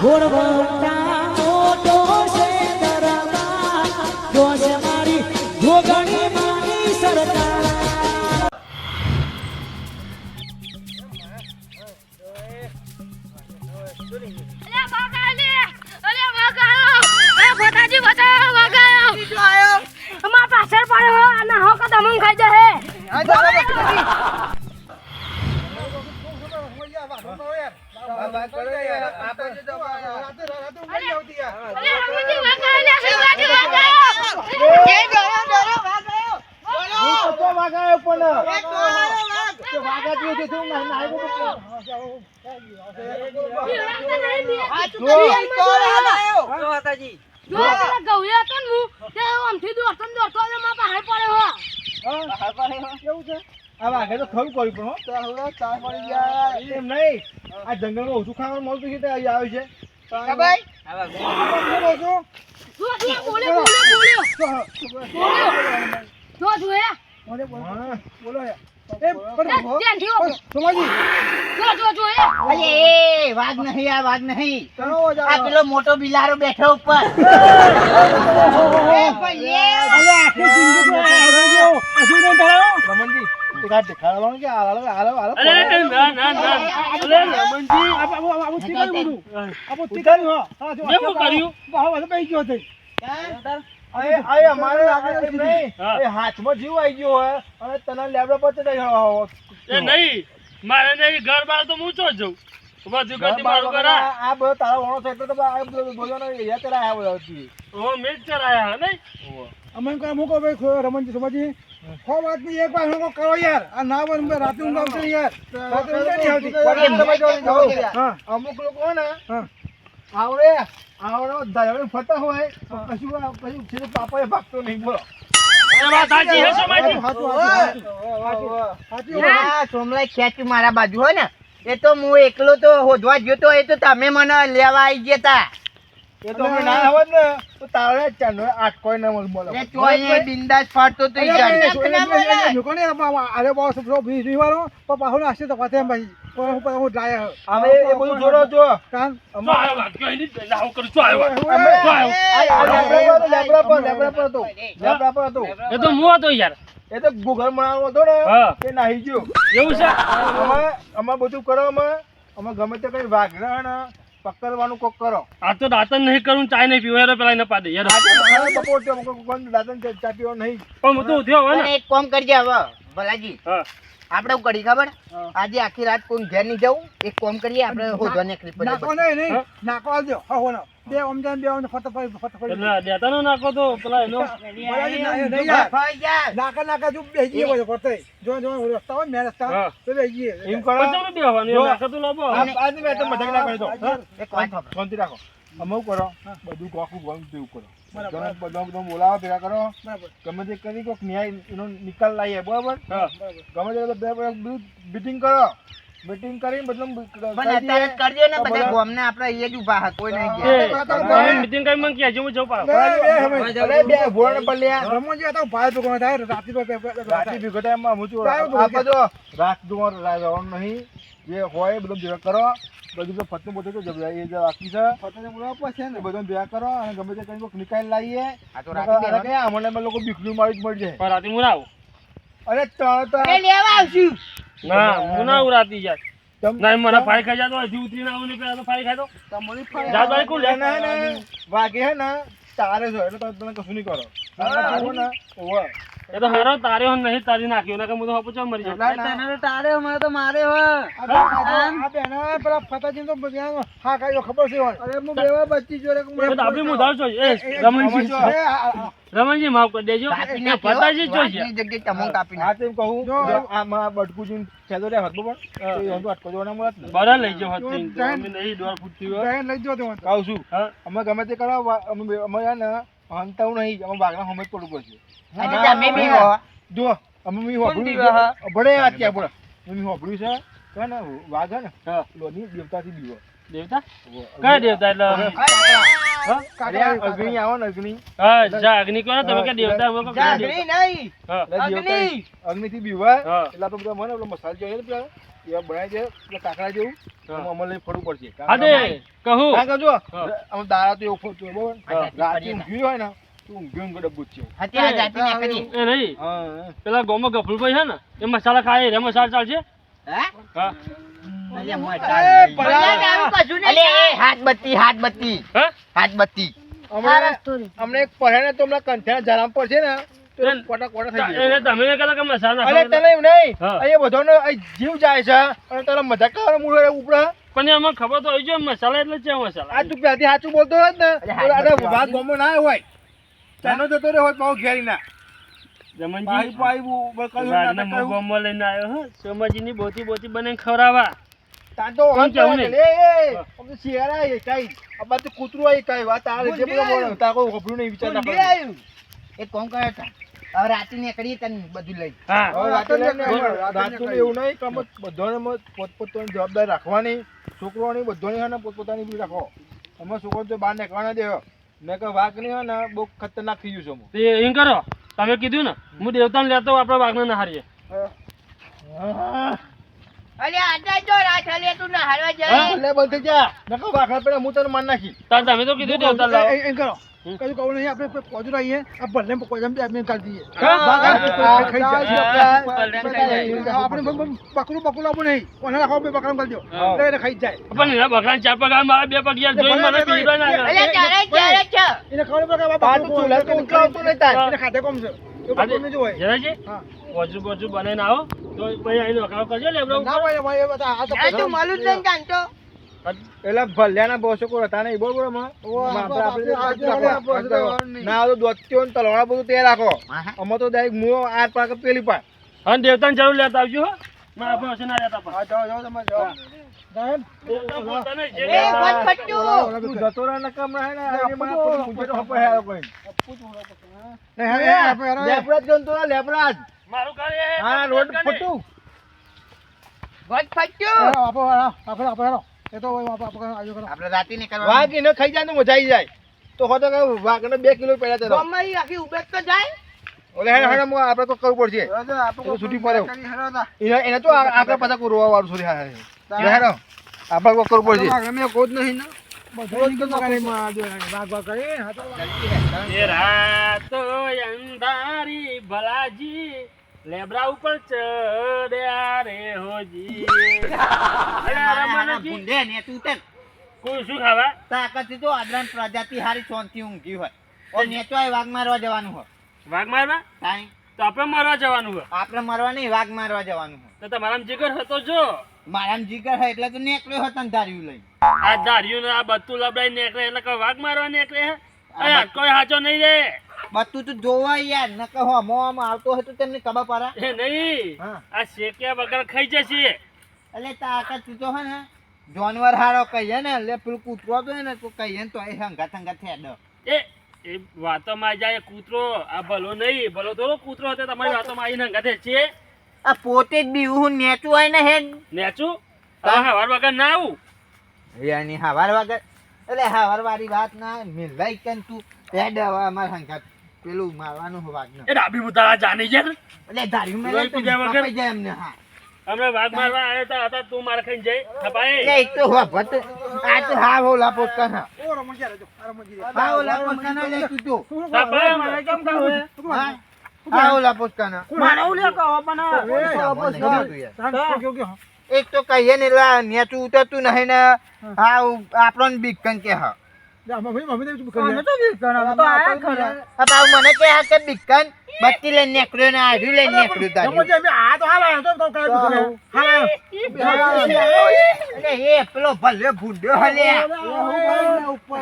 ઘોડવટા મોટો પડ્યો છે? હવે વાઘે તો ખરું કર્યું પણ હો. એમ નહીં. આ જંગલમાં ઓછું ખાવાનું મળતું છે તે અહીં આવે છે. જો જો બોલે બોલે. બોલો જો જો અરે એ વાઘ નહીં આ વાઘ નહીં આ પેલો મોટો બિલારો બેઠો ઉપર એ ભાઈ, એ. રમણજી, એક દેખાડવાનું કે હાલો, હાલો, હાલો. અરે ના ના ના અરે રમણજી આપ- આપ- આપ- આપ ઠીક કર્યું આપ ઠીક હા. હા, મેં કર્યું? હા, બધું બેસી ગયો છે. અરે, અમારે નહીં. હા. એ હાથમાં જીવ આવી ગયો હોય અને તને લેબડા પર એ નહીં મારે નહીં ઘર બાર તો હું ચો જઉં? આ. આ બધો તારો વાણો છે એટલે તો આ બધો બોલવાનો એ કરાય આ બધા ઓ મેં ચરાયા નહીં? અમે કહે મૂકો ભાઈ ખો- રમણજી સમાજી. ખો વાત નહીં એક વાર હમણાં કરો યાર. આ ના બન રાતે ઊંઘ આવશે યાર. હા. અમુક લોકો ને હા. આવડે આવડે ધારે ફરતા હોય તો કશું કશું છે તો પાપાએ ભાગતો નહીં બોલો મારા બાજુ હોય ને એ તો હું એકલો તો હોધવા ગયો તો એ તો તમે મને લેવા આવી ગયા તા એ તો ના આવત ને તો તારે ચાંદો આઠ કોઈ ના બોલો એ ચોય બિંદાસ ફાટતો તો ઈ જાણે. વી- વીવાળો, પણ પાછો નાસ્તે તો પાછે એમ ભાઈ હું- પણ હું ડ્રાય હ. એ બધું જોડો જો. કાન? ચો આવ્યો વાત કઈ નહીં પેલા આવું કરું ચો આવ્યો વાત. અમે ચો આવ્યો આ- આ લેબડા પર લેબડા પર લેબડા પર પર હતો. એ તો હું હતો યાર. એ તો ગુગળ મણાવો હતો ને હા. નાહી ગયો. એવું છે? અમે અમે બધું કરો અમે અમે ગમે તે કઈ વાઘરા પકડવાનું કોક કરો. આ તો દાંતન નહીં કરું ચાય નહીં પીવો યાર પેલા ના પાડે યાર બપોર તો દાંતણ ચા- પીવો નહીં. પણ હું તો ઉઠ્યો હવે એક કામ કરજે હવે ભલાજી. હા. આપણે શું કરી ખબર? આજે આખી રાત કોઈ ઘેર નહીં જવું. એક કોમ કરીએ આપણે હોદવા ને ક્લિપ નાખો નહીં, નહીં. નાખો આવજો. હો નો. બે ઓમજા ને બે ઓમજા ફટાફટ ફટાફટ. એટલે દેતા નો નાખો તો પેલા એનો નાકા નાકા જો બેસી જઈએ બધો કરતે. જો જો રસ્તા હોય મેં રસ્તા. તો બે જઈએ. એમ કરો. પછી બે બેહવાનું નાખો તો લાવો. આજ આજની તો મઢક ના કરી દો એક કોમ. શાંતિ રાખો. અમે કરો. બધું કોકું ગમ દેવું કરો. બોલાવો ભેગા કરો. ગમે તે કરી કોક ન્યાય એનો નિકાલ લાવીએ બરાબર? હા. ગમે તે બે બધું બીટિંગ કરો. મીટિંગ કરીને બધું પણ અત્યારે કરજો ને બધા ગોમને આપણે એ જ ઊભા હા, કોઈ નહીં ગયા. મીટિંગ કરી મને કહેજો હું જઉં પાછો. અરે બે ભોળાને પલ્યા. રમો આ તો ભાઈ ભેગો થાય રાતી તો રાતી ભીગો ટાઈમમાં હું આપણે જો રાખ દો રાવણ નહીં. જે હોય બધું ભેગા કરો. બધું તો ફતું બધું તો જબરા એ જે બાકી છે ફટાફટ બોલાવવા પડશે ને. બધું ભેગા કરો અને ગમે તે કંઈક નિકાલ લાવીએ. આ તો રાતે અમને લોકો બીકલું મારી જ મળી જાય. પણ રાતે હું આવું અરે ત્રણ તો એ લેવા આવશું. ના હું ના આવું યાર ના મને ફાઈ ખાઈ જાતો હજી ઉતરીને આવું નહીં પેલા તો ફાઈ ખાઈ દો તમારી જા ભાઈ કોણ લે? ના, ના, ના. વાગે હે ને તારે જો એટલે તમે કશું નહીં કરો હા. ને, ઓવે. એ તો હારો તારે હો નહીં તારી નાખ્યો નકર હું તો હપો ચો મરી જાઉં. મને ના. આ બે- આ બે- આ બેના પેલા ફતાજી તો બધા હા કાયો ખબર છે હોય. અરે હું બેવા બચ્ચી જોરે કે એ તો આપણી મુધાર છો એ રમણજી. આ- આ- રમણજી માફ કરી દેજો. કાપી ફતાજી નાખ્યો. છે જગ્યાએ તમોન કાપી હા તેમ કહું જો. જો આમાં બટકું જીન છેદો રે હતો પણ તો એ હતો અટકો જોવાના મળત બરા લઈ જો હતી અમે નહીં દોર ફૂટતી હોય. બેન લઈ જો તો કહું છું. અમે ગમે તે કરો અમે અમે ને હંતાવું નહીં અમે બાગના હમે જ પડવું પડશે. અને તમે બી જો અમે મી બોલે. મી છે. ને લોની દેવતાથી દીવો. દેવતા? કયા દેવતા એટલે? અરે અગ્નિ આવો ને અગ્નિ. હા જા અગ્નિ કહો ને તમે કે દેવતા અમે કે જાગરી નહીં. હા. અગ્નિ. દેવતા અગ્નિથી એટલે આપણે બધા મને પેલો મસાલ જોઈએ ને પેલા. એવા બનાવી દે એટલે કાકડા જેવું. આમાં ફરવું પડશે. હા તે કહું. જો હા. આમ તો એવો ફરતો હોય બરોબર હા. રાતે ઊંઘ્યું હોય ને પેલા ગોમાં ગફુરભાઈ છે ને એ મસાલા ખાય એ મસાલા ચાલશે. હા? હા. અલ્યા મોય એ, ચાલ પરા. અલ્યા એ હાથ બત્તી હાથ બત્તી. હા? હાથ બત્તી. હમણાં અમને એક પહેરે ને તો હમણાં કંઠેના જરામ પર છે ને તો એને- કોટા કોટા થઈ જાય. એને તમે કહેતા કે મસાલા અરે નાખો તને એમ નહીં. હા. અહીંયા બધાનો અહીં જીવ જાય છે અને તારા મજાક કરવાનું મૂળ ઉપરા. પણ એમાં ખબર તો આવી છે મસાલા એટલે છે મસાલા. આ તું ત્યાંથી સાચું બોલતો હોય ને ના હોય. ચાનો જતો રહ્યો હોત પાછો ઘેરી ના જમનજી પાઈ પાઈ બ- કયું વાઘને નાટક હું કર્યું. ગોમાં લઈને આવ્યો હો સોમાજીની બોતી બોતી બને ખવરાવા તાન તો કોણ નહીં. એ, એ, એ કાંઈ. તો કૂતરું કાંઈ. વાત આ રીતે બોલે. કોઈ વિચાર ના કરો. આવ્યું. એક કોમ કરે તા હવે રાતે નીકળી તને બધું લઈ હા રાતે. એવું નહીં કે અમે બધાને પોતપોતાની જવાબદારી રાખવાની છોકરોની બધાની બધો ને પોતપોતાની બી રાખો અમે છોકરો તો બહાર નીકળવાના દેવો મેં કે વાઘ નહીં હોય ને બહુ ખતરનાક થઈ ગયું છે. તે એમ કરો તમે કીધું ને હું દેવતાને લેતો આપણે વાઘને ના હારીએ. અલ્યા આટા જો રાત હલે તું ના હારવા જાય. એટલે બંધ જા. નકો વાઘ પેલા હું તને માર નાખી. તાર તમે તો કીધું દેવતા લાવ. એ- એ કરો. કશું કહું નહીં આપણે પહોંચી રહીએ આ ભલે કોઈ એમ આપણે કાઢી દઈએ. આપણે બકરું બકરું આપવું નહીં. કોને રાખો બે બકરાને કરી દો. એટલે ખાઈ જાય. પણ એના બકરાને ચાર પગ મારા બે પગ યાર જોઈ મને પીવા ના એને ખબર પડે બકરું તો ચૂલા તો ઊંચો નહીં. તાર. એને ખાતે કોમ છે? બકરું. બોજુ બોજુ બનાવીને આવો. તો પછી અહીં વખાવ કરજો લેબડો ના ભાઈ ભાઈ આ તો માલું જ નહીં જાણતો. એટલે ભલ્યાના બોસો કોઈ હતા નહીં બોલ. આપણે- ના તો દોત્યો ને તલવાડા બધું તે રાખો. અમે તો ડાયરેક્ટ મુઓ આ પાક પેલી પાક અને દેવતાને જરૂર લેતા આવજો હો. મારા રોડ ફટું. આપો ફટ્યું હેરો, એ તો આપણે આપણે આજુ કરો. આપણે રાતે નીકળવા વાઘ ન ખાઈ જાય ને મજા આવી જાય. તો હોતો કે વાઘને બે કિલો પેલા તે ગોમમાં આખી ઉબેક તો જાય. ઓલે હેડ હેડ મો આપણે તો કરવું પડશે. આપણે તો છૂટી પડે એને એને તો આપણે પાછા કોઈ રોવા વાળું છોડી હા હા હેડ આપણે કોઈ કરવું પડશે. બધું જ ગમે ગાડીમાં આજુ વાગ વાગ કરી, હા તો એ રાતો અંધારી ભલાજી. લેબડા ઉપર ચડ્યા રે હોજી ભૂંડે ને તું તે. કોઈ શું ખાવા? તાકાત તો આદરાન પ્રજાતિ હારી શાંતિ ઊંઘી હોય. ઓ નેચવાય વાઘ મારવા જવાનું હોય. વાઘ મારવા? તાઈ તો આપણે મારવા જવાનું હોય. આપણે મારવા નહીં વાઘ મારવા જવાનું હોય. તો તમારા જીગર હતો જો. મારામ જીગર હોય એટલે તો નીકળ્યો હતો ને ધાર્યું લઈ આ ધાર્યું ને આ બધું લબડાઈ નેકળે એટલે વાઘ મારવા નીકળે હે? કોઈ હાચો નહીં રે. બધું તું જોવા યાર ન કહો હમો આમ આવતો હતો તો તેમને ખબર પડે. એ નહીં હા. આ શેક્યા વગર ખાઈ જશે. એટલે તાકાત તું તો હે ને જાનવર હારો કહીએ ને એટલે પેલું કૂતરો તો ને તો કહીએ ને તો એ હંગાત હંગાત થેડ એ એ વાતોમાં જાય કૂતરો આ ભલો નહીં ભલો થોડો કૂતરો હતો તમારી વાતોમાં આવીને હંગાથે છે. આ પોતે જ બી હું નેચું હોય ને હે નેચું? હા. હવાર વગર ના આવું. યાની હવાર વગર એટલે હવાર વાળી વાત ના મિલવાઈ કેમ તું હવે અમાર હંગાત પેલું મારવાનું વાઘ ને એ ડાબી મુતાળા જાની છે એટલે ધારી મેં લોહી તો પીધા જાય એમને હા. અમે વાઘ મારવા આવ્યા હતા હતા તું માર ખાઈને જઈ. એટલે ખપાય એક તો ભટ આ તો હા હોલા પોટકા હા ઓ રમણ રજો જો, આ રમણ હા હોલા પોટકા ના લે તું તો શું શું ખપાય કરે? મારે? કેમ ખાવું હોય હા મારે? ઓલે કહો પણ એ, એક તો કહીએ ને આ નેચું ઉતરતું નહીં ને હા. આપણને બીક કન કે હા. મમ્મી મમ્મી ને શું કરી લે? આ પાછું મને કે હા કે બીકન બત્તી લઈને નીકળ્યો ને આર્યું લઈને નીકળ્યું તારું. આ તો હાલ તો તો હાલ અરે એ પેલો ભલે. એ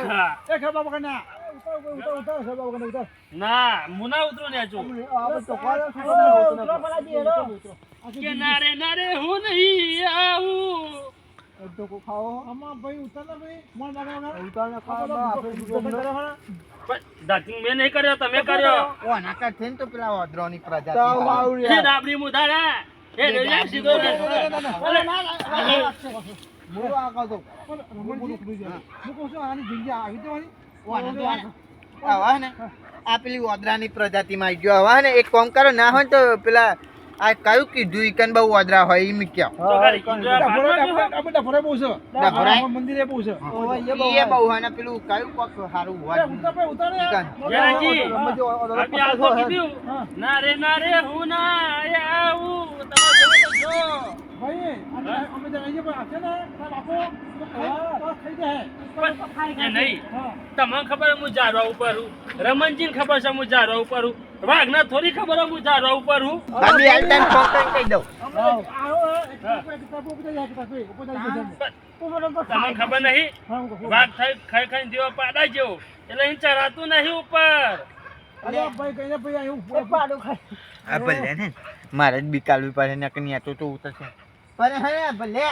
ના. ઉતાર. ના મુના ઉતરો ને તો કરવાનું? કે નારે નારે હું નહીં આવું તો કોઈ ખાઓ. આમાં ભાઈ. મોણ. આપણે મેં નહીં કર્યો તમે કર્યો ઓ તો પેલા પ્રજાતિ એ ડાબડી મુધારા એ રેડિયા સીધો અરે, પણ રમણ જી, હું કહું છું, આની જિંદગી આવી જવાની? ઓ આના આવા ને આ પેલી ઓદરાની પ્રજાતિમાં આવી ગયો આવા ને એક કોમ કરો ના હોય ને તો પેલા આ કયું કીધું? ઈકન બહુ વાદરા હોય ઈ મીક્યા તો ખાલી કીધું આ ડફોરે- બહુ છે. ડફોરે? મંદિરે બહુ છે. એ બહુ હોય. ને પેલું કયું કોક સારું હોય? ઉતાર ભાઈ, ઉતાર. ને. રે ના રે હું ના આવું. તમારે જો. તમને ખબર હું જારવા ઉપર હું? રમનજીન ખબર છે હું જારવા ઉપર હું? વાઘના થોડી ખબર હું જારવા ઉપર હું? કહી દઉં. તમને ખબર નહીં? વાઘ ખાઈ ખાઈ જેવો પાડા જેવો એટલે અહીં ચરાતું નહીં ઉપર. અરે ભાઈ, કહીને ભાઈ અહીં આ ભલે ને મારે જ બિકાલવી પડે ને કે ન્યા તો તો ઉતરશે. પણ હે ભલે.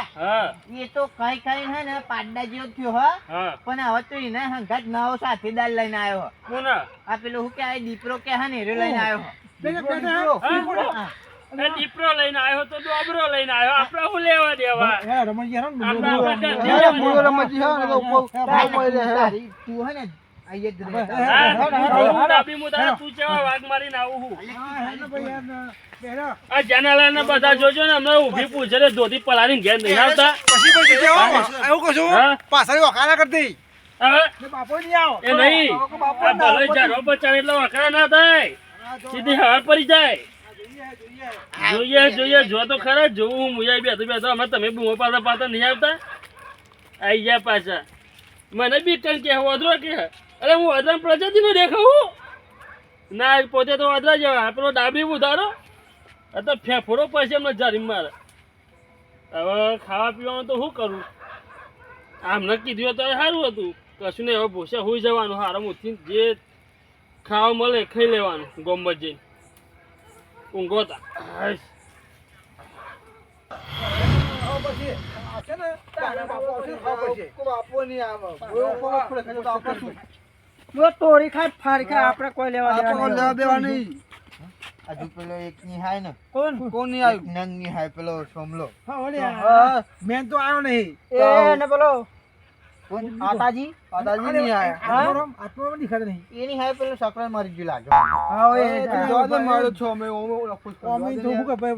એ તો કઈ કઈ હે ને પાડા જેવો થયો હો. પણ હવે તો એને હંગાત નવો સાથીદાર લઈને આવ્યો કોને? આ પેલો હું કે આ દીપરો કે હે ને એરો લઈને આવ્યો હો. દીપરો, લઈને આવ્યો તો ડોબરો લઈને આવ્યો. આપણે હું લેવા દેવા? હે, રમણજી હે. રમણજી હે, તું હે ને આઈએ જ રહે. હે, હા, હે, હે, હે, હું હે, ડાબી મુદાને હે. તું કેવા વાઘ મારીને આવું હું. હા, હે ને ભાઈ, હે ને, બેરા. આ જેનાલાલને બધા જોજો ને અમને ઊભી પૂછે રે ધોતી પલાળીને ઘેર નહીં આવતા. પછી એવું કહું પાછળ વખાણા કરતી. બાપો નહીં આવો. એ નહીં. બાપો- બાપો આ ના ભલે જારો બચાવે એટલે વખરા ના થાય. સીધી હવા પડી જાય. જોઈએ, જોઈએ. જો તો ખરા જોવું હું મુજાઈ બેઠો બેઠો. અમે તમે બૂમો પાડતા પાડતા નહીં આવતા? આઈ ગયા પાછા. મને બી કઈ કે વધરો કે. અરે હું વધરા પ્રજાતિ નો દેખાવું ના પોતે તો વધરા જેવા પેલો ડાબી ઉધારો આ તો ફેફડો પછી એમને જારી મારે હવે ખાવા પીવાનું તો શું કરું આમને કીધું તો સારું હતું કશું નહીં હવે ભૂસે હોઈ જવાનું હારા ઉઠી જે ખાવા મળે ખાઈ લેવાનું ગોમત જઈને ઊંઘો તા પછી. આવશે ને, તારા બાપુ. બાપો નહીં આવે. બોલો, તોરી ખાય ફારી ખાય આપણે કોઈ લેવા દેવા નહીં લેવા દેવા નહીં. હજુ પેલો એક નિહાય ને કોણ કોણ નહીં આવ્યું? નંગ નિહાય પેલો સોમલો હા, ઓલી આ- તો આવ્યો નહીં. એ ને પેલો આતાજી દાદાજી નહીં આયા. દેખાતા નહીં. એ પેલો મરી ગયો લાગે હા, એ તમે જવા જવા મારો છો, અમે ઓમ- ઓમ લખું છું. અમે તો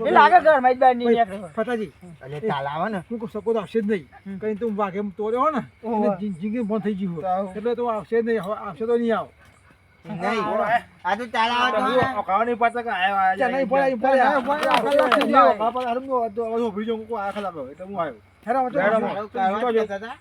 એ લાગે જ નહીં નીકળે. એટલે ને હું આવશે જ નહીં કઈ તું એમ તોડ્યો હોય ને જિંદગી બંધ થઈ ગયું હોય. એટલે તો આવશે જ નહીં આવશે તો નહીં આવ નહીં આ તો ચાલ આવે તો પાછા કે નહીં પડે, નહીં પડે, પડે. આ. પણ એટલે આવ્યું. આ તો હતા તો બેહર્યો. એ પેલો- પેલો મારા મારા બેહર્યો. એ પેલો- પેલો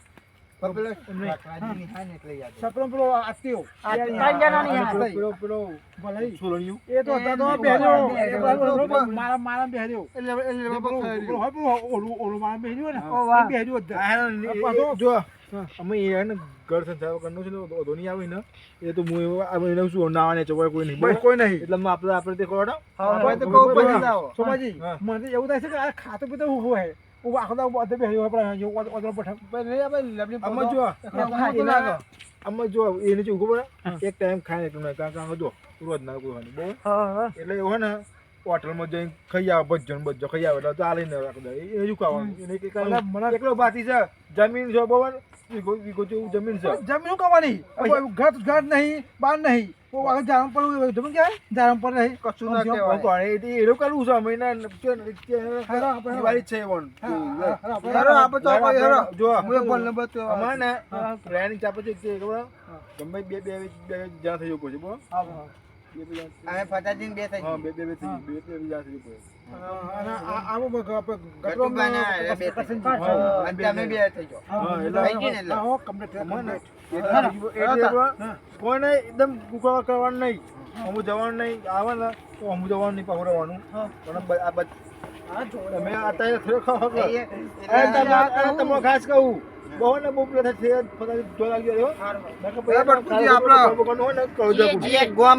અમે એને ઘર સંસાર કરનો છે ઓધો તો નહીં આવે ને એ તો હું અમે એને શું નાવાને ચોવાય કોઈ નહીં. બસ કોઈ નહીં. એટલે આપણે આપણે તે કરો આપણે તો કહું પછી જ સોમાજી, મને એવું થાય છે કે આ ખાતું પીતું હું હોય. હોય, પણ જો ઓદરો ના. અમે જો એને એક ટાઈમ ખાય એટલું નહીં કારણ કે જો રોજ ના કોઈ હોય. બહુ. એટલે એવું ને હોટલમાં જઈને ખાઈ આવે ભજ્જો ને ખાઈ આવે એટલે ચાલે ને રાખી. દે એ શું ખાવાનું? એને કંઈ મને- એકલો ભાતી છે. જમીન છે જેવું જમીન છે. જમીન શું કરવાની ઘર ઘર નહીં બાર નહીં. કોઈ ઝાડમ પર હોય, જમીન કહેવાય ઝાડમ પર નહીં કશું ના કહેવાય એ એ એવું કરવું છે અમે આપણે- દિવાળી જ છે આપણે- હેરો આપણે તો હેરો. જો હું એ બોલને બતાવ્યો. અમારે ને પ્લાનિંગ ચાપે છે કે ગમે બે બે બે જ્યાં થઈ જવું છે બોલો હા, હા. બે બે જ્યાં- થઈ હા બે બે બે થઈ બે બે જ્યાં થઈ ગયું બે ગયો. બે-. બે થઈ ગયો હા, હા. હા, હો, કોઈને એકદમ કુકવા કરવાનું નહીં. અમુક જવાનું નહીં આવે ને તો અમુક જવાનું નહીં પકડવાનું પણ આ બધ- તમે અત્યારે ખાસ કહું બહુ ને બહુ પેલા છે પતા જો લાગજો રહ્યો. નકર પછી બરાબર, પૂછી આપણા.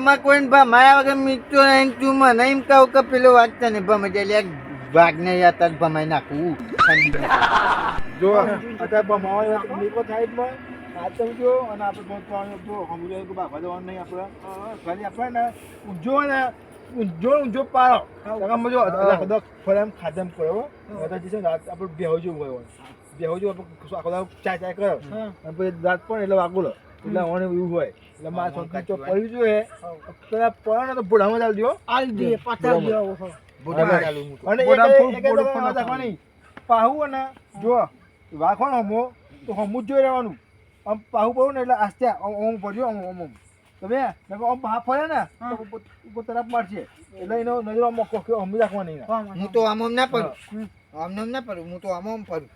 ને કોઈને ભમાયા વગર મીઠું નહીં તું મને એમ કહું કે પેલું વાત તને ભમે એટલે ભાગને યાર ભમાઈ નાખું. જો અત્યારે બમાવા નીકો સાઈડમાં આ તમે જો અને આપણે બહુ પાણી જો સમજો કે બાપા જવાનું નહીં આપણે. ખાલી આપણે ને ઊંઝો ને ઊંઝો ઊંઝો પાડો. તમે જો કદાચ ફરે એમ ખાધા એમ કરો કદાચ છે ને રાત આપણે હોય બેહો જેવું આપણે આખો દાડો ચા ચા કરો. અને પછી દાંત પણ એટલે વાગુલો એટલે મને એવું હોય. એટલે મારા છોકરી તો પડ્યું જોઈએ. પેલા પડે તો ભૂડામાં ચાલજો આલી દે, પાછા. દેવો. ચાલુ તો. અને એક- રાખવાની. પાહુ અને જો વાખો ને હમો તો હમું જ જોઈ રહેવાનું. આમ પાહુ પડું ને એટલે આસ્તે આમ પડ્યો ઓમ ઓમ. ઓમ તમે આમ હા ફરે ને તો તરફ મારશે. એટલે એનો નજરો આમ હમી રાખવાની હું તો આમ આમ ના પડું. આમ ના પડું. હું તો આમ આમ પડું.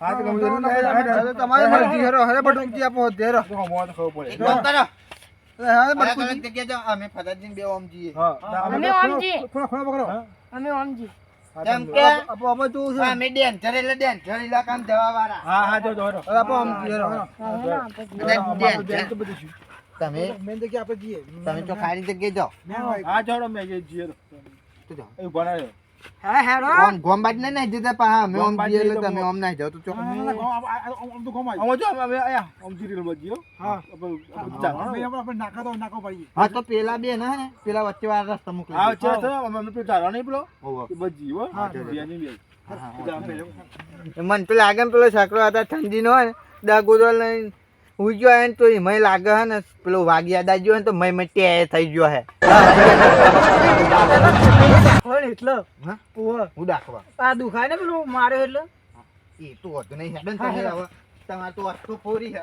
હા તો ના, તમારી મરજી, હેરો, હેરો આપો. તો તો પડે હા, અમે ફરજીને બે ઓમ હા અમે પકડો. હા? અમે ઓમજી હા, કેમ કે આપો, જોવું છે. હા, અમે ડેન્જર એટલે ડેન્જર ઇલાકામાં જવા વાળા હા હા જો જો હેડો. આપો, આમ, હેરો, હેરો. અને અમારું તો બધું તમે મેં જગ્યાએ આપણે. તમે તો ખાલી જગ્યાએ જાઓ હા મેં જીએ તો. તો જાઓ એ. હા હેડો ઓમ ગોમબાજ ને નહીં જતા પાછા અમે ઓમ ગોમબાજ જઈએ એટલે જઈએ તો તમે ઓમ ના જાઓ તો ચો ના, ના, ના, ગામ, આ- આ- આમ તો ગામ આવી. જો અમે અમે આયા આમ જીરી લો બજીઓ હા. આપણે આપણે અમે ચાલો. આપણે- આપણે નાકા તો નાકો પાડીએ. હા તો પેલા બે ના ને પેલા વચ્ચે વાળા રસ્તા મોકલી હા દો. ચાલો ચાલો અમે અમે પેલો ચાલો નહીં પેલો હોવો. એ બજી હો હા, બિયાની બી હા, હા, આવી. પેલો મને આગળ પેલો છકડો હતા ઠંડી નો હોય ને દાગોદો લઈને હુઈ ગયો હે તો એમાં લાગે હે ને પેલો વાગ્યા યાદ આવી ગયો હે તો મય મય ટે થઈ ગયો હે. કોણ એટલે? હા? હું દાખવા આ દુખાય ને પેલું માર્યો એટલે? એ તો હતું નહીં હેડન તમે હવે. તમારે તો વસ્તુ ફોરી હે.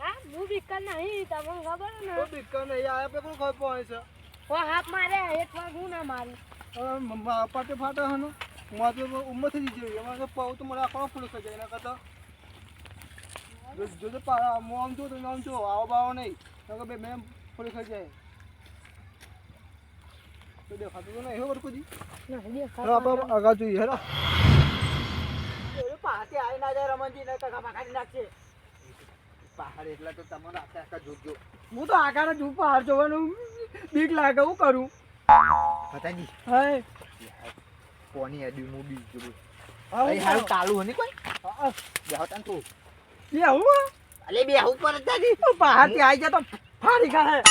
હા હું બીકર નહીં તમને ખબર ને બીકર નહીં, આ આપણે કોણ ખબર પડે છે? ઓ હાથ મારે એક વાર હું ના મારી હવે પાટે ફાટે હનો ને. મારે તો ઉંમર થઈ જઈ છે. એમાં તો તો મને આખો ફૂલ થઈ જાય એના કરતાં. જો- જો પા- આમ જો તો આમ જો, આવો બાવો નહીં. કે બે મેમ ફૂલ થઈ જાય. તો દેખાતું તો નહીં આપણે આગળ જોઈએ આવી ના જાય રમણજી ને કાકા કાઢી નાખશે. પહાડ એટલે તો તમારે આખા આખા જોજો હું તો આકાર જ પહાડ જોવાનું બીક લાગે હું કરું. ફતાજી હે. કોની અડી હું બી જોઉં. હા, અહીં હારું ચાલુ હે કોઈ? હા. બેહો તાન તું. એ આવું અલે બે આવું પર દાદી પહાડથી આવી જાય તો ફાડી ખાય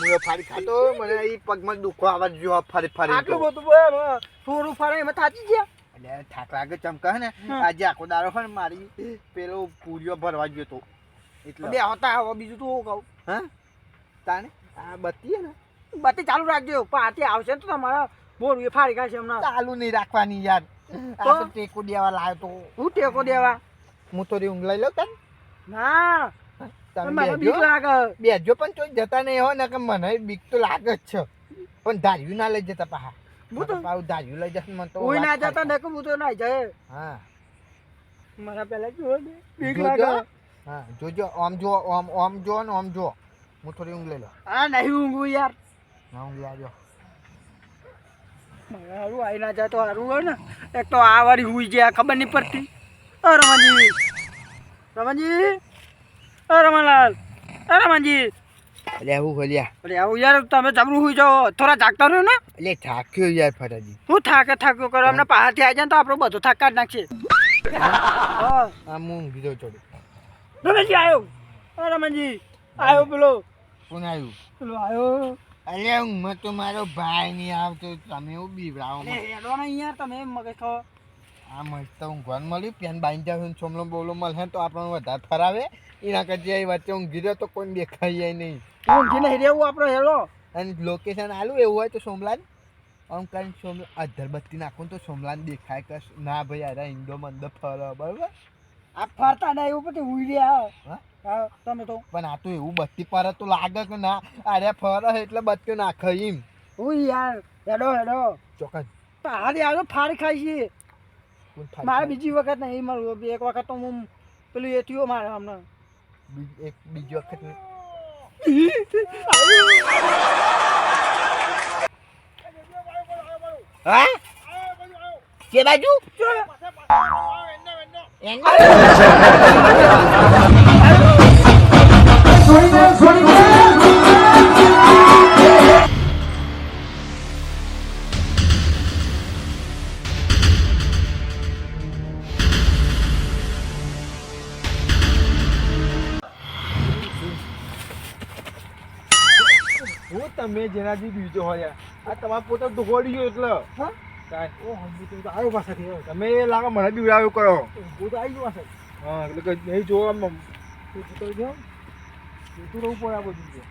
મુયો ફાડી ખાતો મને ઈ પગમાં દુખો આવાજ જો ફરી ફરી આટલું બધું થોડું ફરે એમાં થાચી ગયા. એટલે ઠાક લાગે ચમકા ને આજે આખો દારો હે ને મારી પેલો પૂરીઓ ભરવા ગયો તો. એટલે બે હોતા હવે બીજું તો હું કહું? હા? તાને આ બત્તી હે ને. બત્તી ચાલુ રાખજો પાતે આવશે ને તો તમારા મોરું ફાડી ખાશે હમણાં. ચાલુ નહીં રાખવાની યાર. આ તો? તો ટેકો દેવા લાવ્યો તો. હું ટેકો દેવા? હું તો ઊંઘ લઈ લઉં તને. ના તમે બીક લાગે. બેહજો પણ ચોઈ જતા નહીં હોય ને કે મને બીક તો લાગે જ છે. પણ ધાર્યું ના લઈ જતા પાહા. હું તો પાછું ધાર્યું લઈ જશે મને તો ના જતા થાય. ને હું તો ના જાય. હા. મારા પેલા જો ને બીક લાગે. હા જોજો. આમ જો આમ આમ જો ને આમ જો હું થોડી ઊંઘ લઈ લો આ નહીં ઊંઘું યાર. ના ઊંઘ મારે હારું આઈ ના જાય તો હારું હોય ને. એક તો આ વાળી હુઈ જાય ખબર નહીં પડતી. રમણજી. રમણજી. રમણલાલ અરે રમણજી એટલે આવું ખોલ્યા અરે આવું યાર તમે જબરું હોઈ જાઓ. થોડા જાગતા રહ્યો ને. એટલે થાક્યો યાર ફટાજી. હું થાકે થાક્યો કરો. અમને પહાડથી આવી જાય તો આપણો બધો થાક કાઢ નાખશે હા? આમ હું જાઉં થોડું રમણજી આવ્યો અરે રમણજી આવ્યો પેલો. કોણ આવ્યું પેલો આવ્યો અરે હું તો મારો ભાઈ નહીં આવતો. તમે એવું બીવડાવો યાર તમે મગજ ખાઓ. આ મસ્ત ઊંઘવાનું મળ્યું પેન બાંધી જાવ છોમલો બોલો મળે તો આપણને વધારે ફરાવે. એના કરતી એ વચ્ચે ઊંઘી રહ્યો તો કોઈ દેખાય નહીં. ઊંઘી નહીં રહેવું આપણો હેડો અને લોકેશન આલું એવું હોય તો સોમલાન? આમ કરીને સોમલા અધરબત્તી નાખું તો સોમલાન દેખાય કે ના ભાઈ અરે ઈંડો મંદ ફરો બરાબર? આ ફરતા ના એવું પછી હુઈ રહ્યા તમે તો. પણ આ તો એવું બત્તી પર તો લાગે કે ના અરે ફરે એટલે બત્તી નાખે એમ. હુઈ યાર હેડો હેડો. ચોક્કસ. પહાડી આવ્યો ફાર ખાઈ છે કોણ ફાડી મારે બીજી વખત નહીં મળવું. એક વખત તો હું પેલું એ થયું મારે હમણાં. એક બીજી વખત બાજુ? તમે જેનાથી બીજો હોય આ તમારે પોતે દોડી ગયો એટલે હા? આવ્યો પાછળથી તમે લાગે મને બીવડાવ્યો કરો હું તો આવી ગયો હા એટલે કે નહીં જોવો આમ જોતું રહેવું પડે આ બધું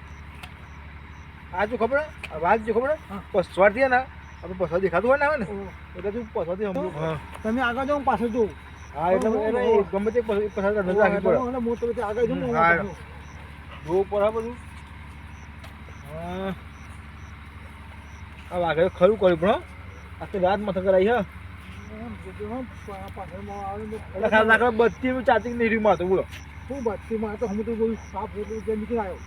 આ જો ખબર વાત જો ખબર હા. પસવાર થયા ને આપણે પસવા દેખાતું હોય ને આવે ને એટલે તું હા તમે આગળ જાઓ પાછળ જોઉં હા એટલે ગમે તે પસ- પસાર નજર પડે એટલે હું તો આગળ જાઉં. જોવું પડે બધું આ વાઘે ખરું કર્યું પણ. આખી રાત મથક કરાવી હા. આવે ને ચાચી નહીં રહ્યું માથું બોલો. શું બત્તીમાં તો હું તો બધું સાફ નીકળી આવ્યો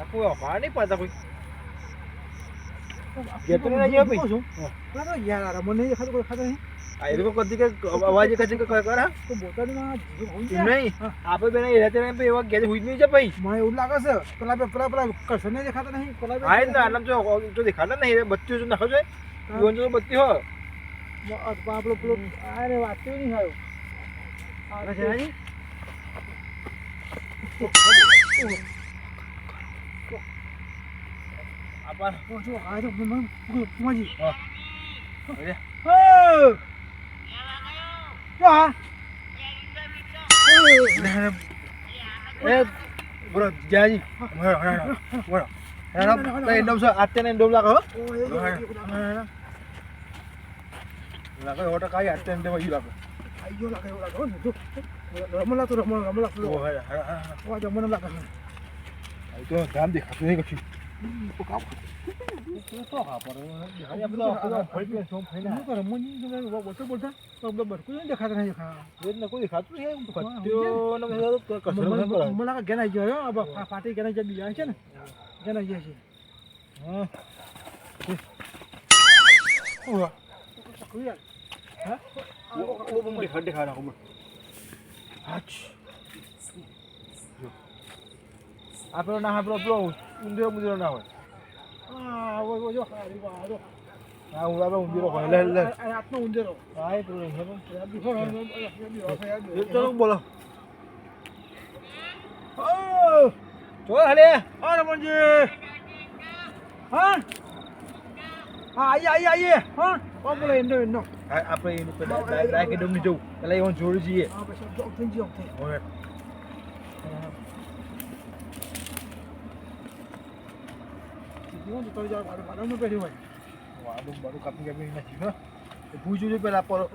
આ કોઈ અફવા નહીં પડતા કોઈ. ઘેર તો નહીં આવ્યો ભાઈ? શું? ના, ના, યાર, મને નહીં દેખાતું, કોઈ દેખાતું નહીં. આ એ લોકો કદી કે અવાજ કરે? હા તો બોટાદમાં જીવ હોય એમ છે. નહીં? આપણે બેને રહેતે નહીં એવા ઘેર હુઈ નહીં છે ભાઈ મને એવું લાગે છે પેલા પેલા પેલા કશું નહીં દેખાતા નહીં. પેલા હા ને જો દેખાતા નહીં બત્તી જો નાખો છો જીવન જો બત્તી હો. મ- આ પેલો અરે વાત નહીં આવ્યો અરે જનાજી આપણ ઓ, જો, આ જો, મ- મ- મ- માજી. હા. અરે. હે! જો આ. એ બરો જાજી બરો બરો બરો હેડો તો એન્ડમ છો આતે ને એન્ડમ લાગો હો ઓ, એ જો, એ જો, લાગો હોટા કાઈ આતે એન્ડમ ઈ લાગો આઈ ગયો લાગે, એવું લાગે, હો ને, જો. રમણ લાગતું, રમણ, રમણ લાગતું, ઓ જો. હે હે ઓ, જો, મને લાગે છે. હે તો ગામ દેખાતું નહીં કશું તો કામ શું કરે? મને જો કાંઈ બોલતા બોલતા તો બધા બરકું નહીં દેખાતા નહીં દેખાતા. કોઈ દેખાતું નહીં પત્યો ને બધું કશું મને- નહીં કરે મને લાગે ઘેર આઈ ગયો, હો. આ બા- આ પાટી ઘેર આઈ ગયા બીજા છે ને ઘેર આઈ ગયા છે હા પકડ્યું યાર. હા? ઓ બમ દેખા દેખા ના ખબર હાચ આ પેલો ના પેલો પેલો ઊંધેરો મુંધેરો ના હોય આ, ઓ, ઓ, જો, આ, જો, આ, જો. આ હું આપણે ઊંધેરો હોય લે લે આ ના હોય હા દીધો, યાદ દીધો, યાદ દીધો. એ બોલો હલે ઓ, રમણજી. હા? હા, આઈએ, આઈએ, આઈએ. હા? ઓ, બોલો. આપણે એનું પેલા ડાયરેક્ટ નહીં જવું પેલા એવું જોડું જઈએ હા, જો, થઈ ગયો, થઈ. હવે જીવો ને તો જાઓ, ભાડું- ભાડુંનું પહેર્યું હોય. વાડું બાડું કાપી કાપી નથી હા? ભૂજું છે? પહેલાં પર.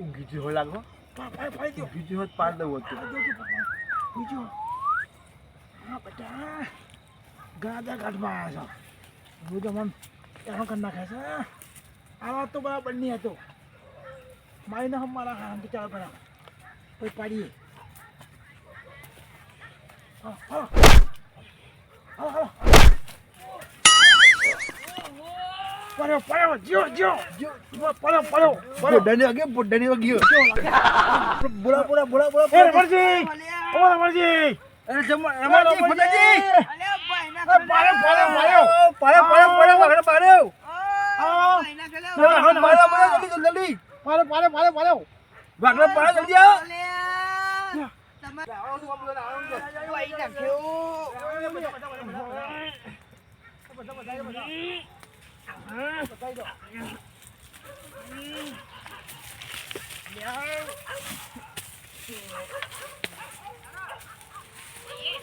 ઊંઘી જ હોય લાગો. ઊંઘી પાડ દઉં હતું હા, બેટા. ગાદા કાઢમાં આવ્યા છો. હું તો મન એનો કરી નાખે છે આવા તો બધા બંને હતો. મારી ના મારા હાથ ચાલ બધા કોઈ પાડીએ. હા હા. હા હા. પડ્યો પડ્યો જ્યો જ્યો પડ્યો પડ્યો પડ્યો. બોડાની વાગે બોડાની વાગ્યો બોલા બોલા બોલા બોલા. એ મરજી ઓ રમણજી! અરે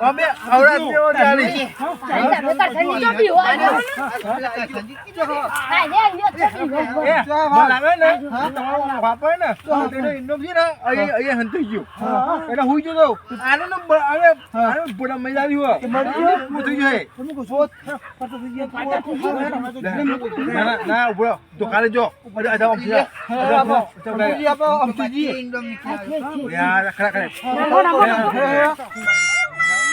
અમે આવડા જેવો ચાલી તમે જો હા બોલાવે ને તમારો બાપા ને તેનો ઇન્ડોમ છે ને અહીં અહીં હંતાઈ ગયો એટલે હુઈ ગયો તો આનો ને હવે આનો બોલા મજા આવી હોય હું થઈ ગયો હે. ના ના ના ઊભો કાલે જો અરે આમ છે. અરે આમ છે. ઇન્ડો. યાર ખરા ખરા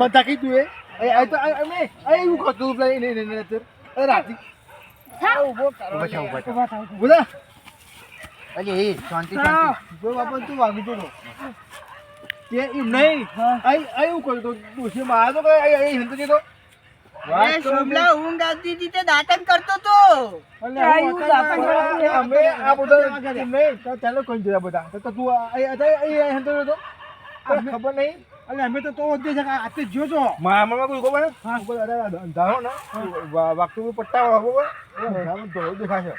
બધા કીધું એ એવું કરતું રાતી. બોલા અરે એ શાંતિ શાંતિ. જો બાપા તું વાગી તો તે એમ નહીં. આ એવું કર્યું તો માં આ તો કરતો કોઈ જરા બધા તો ખબર નહીં? અલે અમે તો તો ઉદ્દેશ છે કે આ તે જોજો મામા કોઈ ખબર હા. અરે અંધારો ને? વા- પટ્ટા અંધારો ધોળો દેખાશે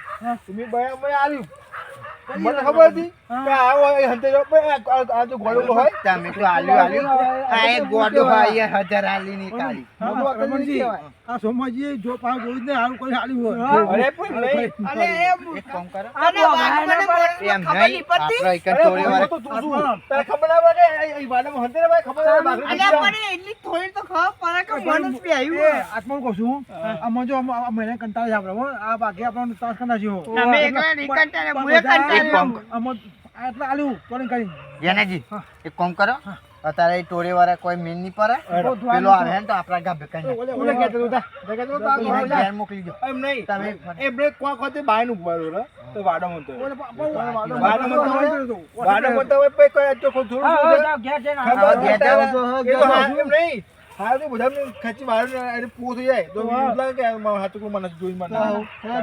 તમે બયા અમે આવ્યું મને ખબર હતી કે આવો એ હંતે જો પણ આ- જો ગોળો હોય. તમે તો આલ્યું આલ્યું. આ એક ગોડો હોય એ હજાર આલી ની હા, રમણજી, આ સોમાજી જો પા જોયું ને હારું કોઈ આલી હોય. અરે પણ નહીં અલે એક કામ કરો. એમ નહીં. આપણે એક થોડી વાર તો તું શું? તારે ખબર ના પડે એ- વાડામાં હંતે ભાઈ ખબર ના પડે, બાકરી બીજા. એ, આત્મા કહું છું આમાં જો આમાં- આ મહિને કંટાળે છે આપણે આ બાકી આપણને તાસ કંટાળ છે તમે એકલા નહીં કંટાળે, મુએ એ કંટાળ્યો. એક કામ આટલા આલ્યું કોને કરી જેનાજી એક કામ કરો. અત્યારે એ ટોળી વાળા કોઈ મેન નહીં પડે. પેલો આવે ને તો આપણા ગાભે કઈ ઓલે કહેતો હતો, તા. તે કહેતો આ ઘેર મોકલી દો. એમ નહીં. તમે એ બ્રેક કોક ઊભા તો ઓલે વાડો- વાડો- તો કોઈ થોડું હા, ઘેર જઈને ખબર ઘેર જાઓ. તો હા, એમ નહીં. હા, તો બધાને ખેંચી બહાર એને પૂરો થઈ જાય. તો એવું લાગે કે કોઈ મને જોઈ મને.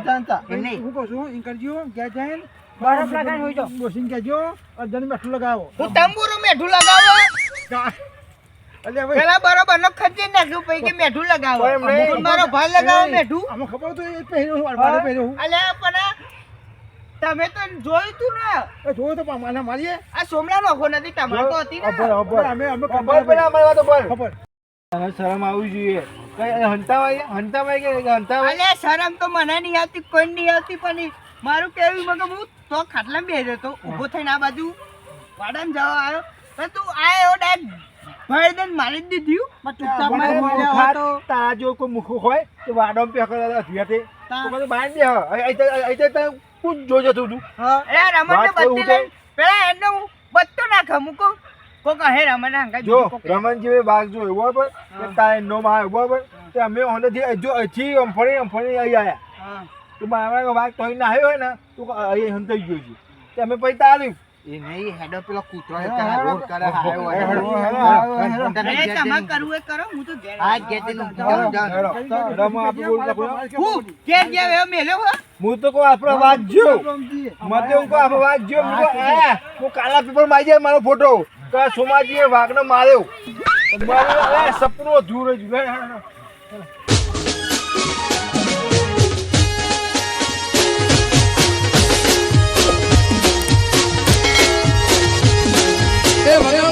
જાણતા. નહીં. હું કહું છું ઇન્કરજીઓ કરજો ઘેર જઈને બરફ લગાવીને હોય જાઓ. ડોશીને કેજો અડધાની મેઠું લગાવો. હું તંબુરો મેઠું લગાવો. એટલે હવે પેલા બરોબર નો ખર્ચી નાખ્યું પછી કે મેઠું લગાવો. મારો ભાઈ લગાવો મેઠું. આમાં ખબર તો એ પહેર્યું હું વાડે પહેર્યું. હું. અલ્યા પણ તમે તો જોયું તું ને? એ જોયું તો પણ મને મારીએ. આ સોમલા નોખો નથી તમારો તો હતી ને? અભર. અમે અમે ખબર પેલા અમારી વાતો પર. ખબર. શરમ આવવી જોઈએ. કઈ હંતાવાય હંતાવાય કે હંતાવાય અલ્યા શરમ તો મને નહીં આવતી કોઈ નહીં આવતી પણ મારું કેવું મગર હું તો ખાટલા બે તો. ઊભો થઈને આ બાજુ વાડાને જવા આવ્યો. પણ તું આયો ડાયરેક્ટ ભાઈ દઈને મારી જ દીધું. ચૂપચાપ મારે તો તારા જો કોઈ મુખો હોય તો વાડોમાં પેકર અધ્યાતે તો. બધું બહાર દે હા અહીં- તો કોણ જોજો તું તું. અરે રમણ વાત બત્તી કરું પેલા એમને હું બત્તો નાખ. મૂકો કોક હે રમણ હંગા જો રમણ જેવી બાગ જો બરોબર? કે તારે નો માં એવો પર તે અમે ઓનેથી જો અહીંથી અમફળી અમફળી અહીં આયા. તો મારા વાઘ તો અહીં ના આવ્યો હોય ને તો અહીં હંતાઈ ગયો છે. તે અમે પૈસા આલ્યું એ નહીં હેડો પેલો કૂતરો હે કરે રોડ કરે હાયો હેડો, હેડો, હાયો હેડો, અરે તમારે કરવું એ કરો હું તો ઘેર આ ઘેરનું જાઉં જાઉં. હેડો. રમણ બોલ નાખો. હું ઘેર ગયા હવે મેલ્યો હો? હું તો કહું આપણો વાઘ જો મતે હું કહું આપણો વાઘ જો હું આ હું કાલા પેપરમાં જાય મારો ફોટો કે સોમાજીએ વાઘને માર્યો. મારું સપનું અધૂરું જ એ મને